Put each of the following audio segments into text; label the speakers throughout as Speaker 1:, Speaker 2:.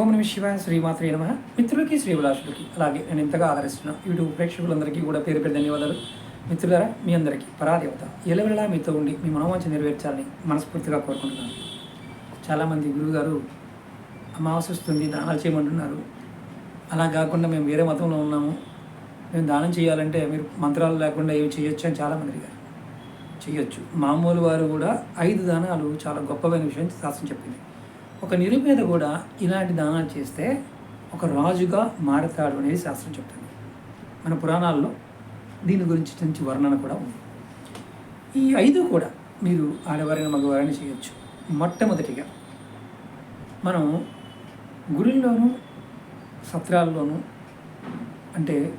Speaker 1: ఓం నమ శివాయ శ్రీమాత్రే నమ. మిత్రులకి శ్రీవిలాసులకి అలాగే నేను ఇంతగా ఆదరిస్తున్న యూట్యూబ్ ప్రేక్షకులందరికీ కూడా పేరు పేరు ధన్యవాదాలు. మిత్రులారా మీ అందరికీ పరాదేవత ఎలవెలా మీతో ఉండి మీ మనోవాంఛ నెరవేర్చాలని మనస్ఫూర్తిగా కోరుకుంటున్నాను. చాలామంది గురువుగారు అమావాస్య వస్తుంది దానాలు చేయమంటున్నారు. అలా కాకుండా మేము వేరే మతంలో ఉన్నాము. మేము దానం చేయాలంటే మీరు మంత్రాలు లేకుండా ఏమి చేయొచ్చు అని చాలామంది అడిగారు. చేయొచ్చు. మామూలు వారు కూడా ఐదు దానాలు చాలా గొప్పమైన విషయం శాస్త్రం చెప్పింది. ఒక నిరుపేద కూడా ఇలాంటి దానాలు చేస్తే ఒక రాజుగా మారతాడు అనేది శాస్త్రం చెప్తుంది. మన పురాణాల్లో దీని గురించి మంచి వర్ణన కూడా ఉంది. ఈ ఐదు కూడా మీరు ఆడవారిని మగవారిని చేయొచ్చు. మొట్టమొదటిగా మనం గుడిల్లోనూ సత్రాల్లోనూ అంటే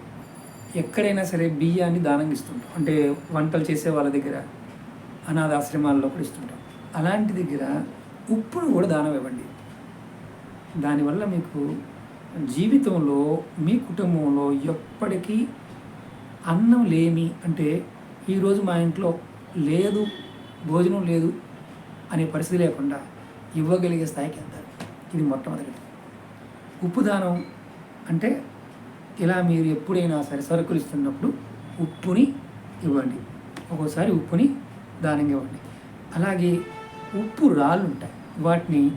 Speaker 1: ఎక్కడైనా సరే బియ్యాన్ని దానం ఇస్తుంటాం. అంటే వంటలు చేసే వాళ్ళ దగ్గర అనాథాశ్రమాల్లో కూడా ఇస్తుంటాం. అలాంటి దగ్గర ఉప్పును కూడా దానం ఇవ్వండి. దానివల్ల మీకు జీవితంలో మీ కుటుంబంలో ఎప్పటికీ అన్నం లేమి అంటే ఈరోజు మా ఇంట్లో లేదు భోజనం లేదు అనే పరిస్థితి లేకుండా ఇవ్వగలిగే స్థాయికి వెళ్తారు. ఇది మొట్టమొదటిది. ఉప్పు దానం అంటే ఇలా మీరు ఎప్పుడైనా సరే సరుకులు ఇస్తున్నప్పుడు ఉప్పుని ఇవ్వండి. ఒక్కోసారి ఉప్పుని దానంగా ఇవ్వండి. అలాగే ఉప్పు రాళ్ళు ఉంటాయి వాటిని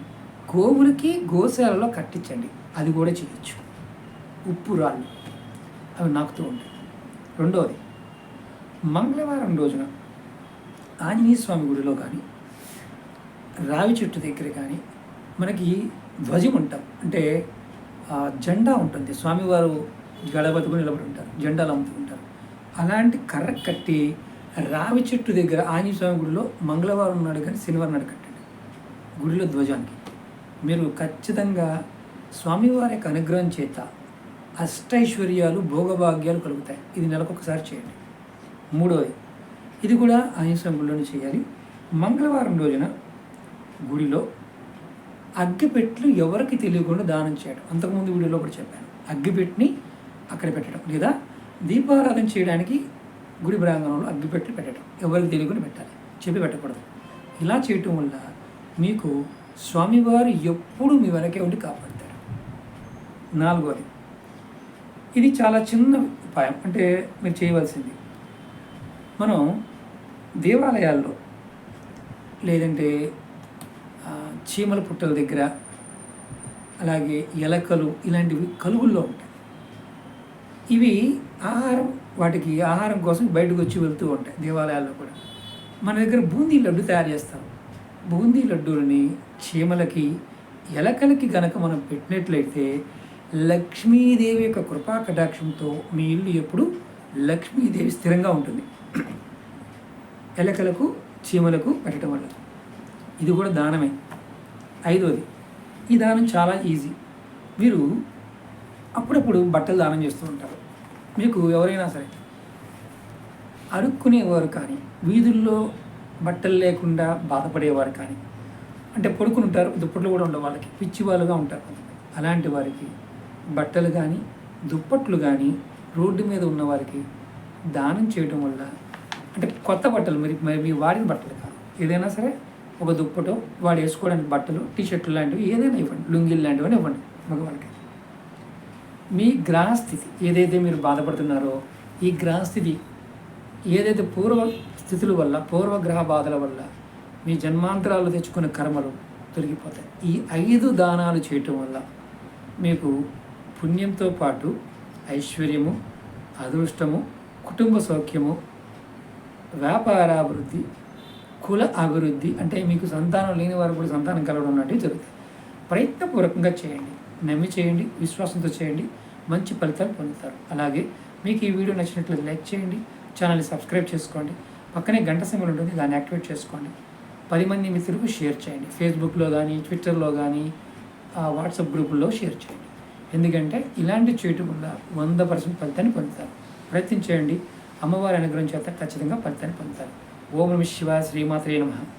Speaker 1: గోవులకి గోశాలలో కట్టించండి. అది కూడా చేయొచ్చు. ఉప్పు రాళ్ళు. అవి నాకుతూ ఉంటాయి. రెండవది మంగళవారం రోజున ఆంజనేయ స్వామి గుడిలో కానీ రావి చెట్టు దగ్గర కానీ మనకి ధ్వజం ఉంటాం. అంటే జెండా ఉంటుంది. స్వామివారు గడబతుకుని నిలబడి ఉంటారు. జెండాలు అమ్ముతూ ఉంటారు. అలాంటి కర్ర కట్టి రావి చెట్టు దగ్గర ఆంజనేయ స్వామి గుడిలో మంగళవారం నాడు కానీ శనివారం నాడు కట్టి గుడిలో ధ్వజానికి. మీరు ఖచ్చితంగా స్వామివారి యొక్క అనుగ్రహం చేత అష్టైశ్వర్యాలు భోగభాగ్యాలు కలుగుతాయి. ఇది నెలకొకసారి చేయండి. మూడవది ఇది కూడా ఆంజనేయ స్వామి గుడిలోనే చేయాలి. మంగళవారం రోజున గుడిలో అగ్గిపెట్లు ఎవరికి తెలియకుండా దానం చేయడం అంతకుముందు వీడియోలో కూడా చెప్పాను. అగ్గిపెట్టిని అక్కడ పెట్టడం లేదా దీపారాధన చేయడానికి గుడి ప్రాంగణంలో అగ్గిపెట్లు పెట్టడం ఎవరికి తెలియకుండా పెట్టాలి. చెప్పి పెట్టకూడదు. ఇలా చేయటం వల్ల మీకు స్వామివారు ఎప్పుడు మీ వెనకే ఉండి కాపాడతారు. నాలుగోది. ఇది చాలా చిన్న ఉపాయం. అంటే మీరు చేయవలసింది. మనం దేవాలయాల్లో లేదంటే చీమల పుట్టల దగ్గర అలాగే ఎలకలు ఇలాంటివి కలుగుల్లో ఉంటాయి. ఇవి ఆహారం వాటికి ఆహారం కోసం బయటకు వచ్చి వెళ్తూ ఉంటాయి దేవాలయాల్లో కూడా. మన దగ్గర బూందీ లడ్డు తయారు చేస్తాం. బూందీ లడ్డూలని చీమలకి ఎలకలకి గనక మనం పెట్టినట్లయితే లక్ష్మీదేవి యొక్క కృపా కటాక్షంతో మీ ఇల్లు ఎప్పుడు లక్ష్మీదేవి స్థిరంగా ఉంటుంది. ఎలకలకు చీమలకు పెట్టడం వల్ల. ఇది కూడా దానమే. ఐదోది ఈ దానం చాలా ఈజీ. మీరు అప్పుడప్పుడు బట్టలు దానం చేస్తూ ఉంటారు. మీకు ఎవరైనా సరే అరుక్కునేవారు కానీ వీధుల్లో బట్టలు లేకుండా బాధపడేవారు కానీ అంటే పడుకుని ఉంటారు దుప్పట్లు కూడా ఉండవు వాళ్ళకి పిచ్చి వాళ్ళుగా ఉంటారు అలాంటి వారికి బట్టలు కానీ దుప్పట్లు కానీ రోడ్డు మీద ఉన్న వారికి దానం చేయడం వల్ల అంటే కొత్త బట్టలు మరి మరి మీ వాడిన బట్టలు కాదు. ఏదైనా సరే ఒక దుప్పటో వాడు వేసుకోవడానికి బట్టలు టీషర్ట్లు లాంటివి ఏదైనా ఇవ్వండి లుంగీలు లాంటివి ఇవ్వండి మగవాళ్ళకి. మీ గ్రహస్థితి ఏదైతే మీరు బాధపడుతున్నారో ఈ గ్రహస్థితి ఏదైతే పూర్వ స్థితుల వల్ల పూర్వగ్రహ బాధల వల్ల మీ జన్మాంతరాలు తెచ్చుకున్న కర్మలు తొలగిపోతాయి. ఈ ఐదు దానాలు చేయటం వల్ల మీకు పుణ్యంతో పాటు ఐశ్వర్యము అదృష్టము కుటుంబ సౌఖ్యము వ్యాపారాభివృద్ధి కుల అభివృద్ధి అంటే మీకు సంతానం లేని వారు కూడా సంతానం కలగడం లాంటివి జరుగుతాయి. ప్రయత్నపూర్వకంగా చేయండి. నమ్మి చేయండి. విశ్వాసంతో చేయండి. మంచి ఫలితాలు పొందుతారు. అలాగే మీకు ఈ వీడియో నచ్చినట్లయితే లైక్ చేయండి. ఛానల్ని సబ్స్క్రైబ్ చేసుకోండి. పక్కనే గంట సింబల్ ఉంటుంది దాన్ని యాక్టివేట్ చేసుకోండి. పది మంది మిత్రులకు షేర్ చేయండి. ఫేస్బుక్లో కానీ ట్విట్టర్లో కానీ ఆ, వాట్సాప్ గ్రూపుల్లో షేర్ చేయండి. ఎందుకంటే ఇలాంటి చేయటం వల్ల వంద పర్సెంట్ ఫలితాన్ని పొందుతారు. ప్రయత్నం చేయండి. అమ్మవారి అనుగ్రహం చేత ఖచ్చితంగా ఫలితాన్ని పొందుతారు. ఓం నమ శివ శ్రీమాత్రే నమః.